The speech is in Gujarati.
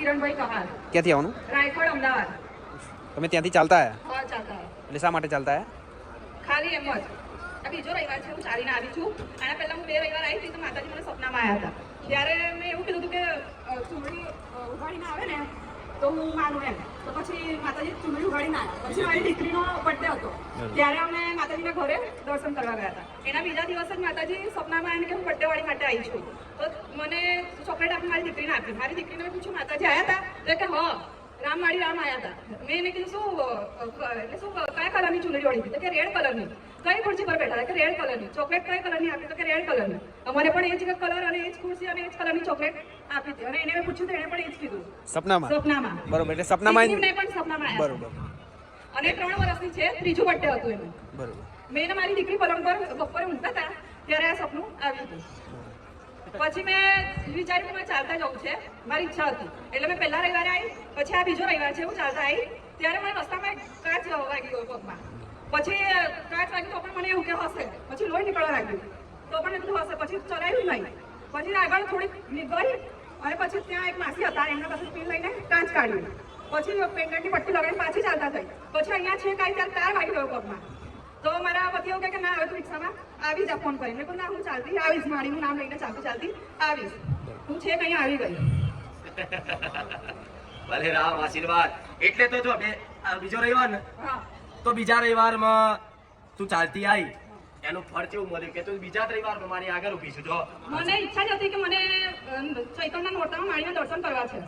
કિરણભાઈ કહાર ક્યાંથી આવવાનું? રાયખડ અમદાવાદ. તમે ત્યાંથી ચાલતા આવ્યા હા ચાલતા એટલે શા માટે ચાલતા આવ્યા ખાલી એમ જ. બીજો રવિવાર છે હું ચાલીને આવી છું. આના પહેલા હું બે રવિવાર આવી હતી તો માતાજી મને સપનામાં આવ્યા હતા. ત્યારે મેં એવું કીધું હતું કે ચૂંટણી ઉઘાડીને આવે ને તો હું માનું એમ. તો પછી માતાજી ચૂંટણી ઉઘાડીને આવ્યા. પછી મારી દીકરીનો બર્થડે હતો. ત્યારે અમે માતાજીના ઘરે દર્શન કરવા ગયા હતા. એના બીજા દિવસ જ માતાજી સપનામાં આવીને કે હું બર્થડે વાળી માટે આવી છું. તો મને ચોકલેટ આપી મારી દીકરીને આપી. મારી દીકરીને પૂછ્યું માતાજી આવ્યા હતા તો કે હા. રામવાડી રામ આવ્યા હતા મેં એને કીધું શું એટલે શું કયા કલરની ચૂંટણી ઓળી હતી? તો કે રેડ કલરની. કઈ ખુરશી પર બેઠા? કે રેડ કલરની. ચોકલેટ કઈ કલરની આપી? તો કે રેડ કલરની. અમારે પણ એ જ કલર અને એ જ ખુરશી અને એ જ કલરની ચોકલેટ આપી હતી. અને એને મેં પૂછ્યું તો એને પણ એ જ કીધું. સપનામાં? સપનામાં. બરોબર એટલે સપનામાં પણ સપનામાં બરોબર. અને ત્રણ વર્ષની છે ત્રીજું બર્થડે હતું એનું. બરોબર. મેં મારી દીકરી પલંગ પર બપોરે ઊંઘતા હતા ત્યારે આ સપનું આવ્યું હતું. પછી મેં વિચાર્યું કે મારે ચાલતા જવું છે. મારી ઈચ્છા હતી. એટલે મેં પહેલા રવિવારે આવી પછી આ બીજો રવિવાર છે, હું ચાલતા આવી ત્યારે મને રસ્તામાં કાચ વાગી ગયો પગમાં. પછી કાચ વાગી તો પણ મને એવું કે હશે. પછી લોહી નીકળવા લાગ્યું. તો પણ એટલું હશે. પછી ચલાવ્યું નહીં. પછી આગળ થોડીક નીકળી અને પછી ત્યાં એક માસી હતા, એમના પાસે પીન લઈને કાચ કાઢ્યું. પછી પેન્ડન્ટની પટ્ટી લગાવીને પાછી ચાલતા થઈ. પછી અહીંયા છે કાંઈ ત્યારે તાર વાગી ગયો પગમાં. તો મારા પતિ એવું કે ના આવે તું રિક્ષામાં આવી જા ફોન કરીને. મેં ના હું ચાલતી આવીશ મારીનું નામ લઈને ચાલતી ચાલતી આવીશ. હું છે કઈ આવી ગઈ. ભલે રામ આશીર્વાદ. એટલે તો જો બે બીજો રવિવાર ને? તો બીજા રવિવારમાં તું ચાલતી આવી એનું ફળ કેવું મળ્યું કે તું બીજા રવિવાર મારી આગળ ઊભી છું? જો. મને ઈચ્છા જ હતી કે મને અમ, ચૈતન્ય નોરતામાં માળીના દર્શન કરવા છે.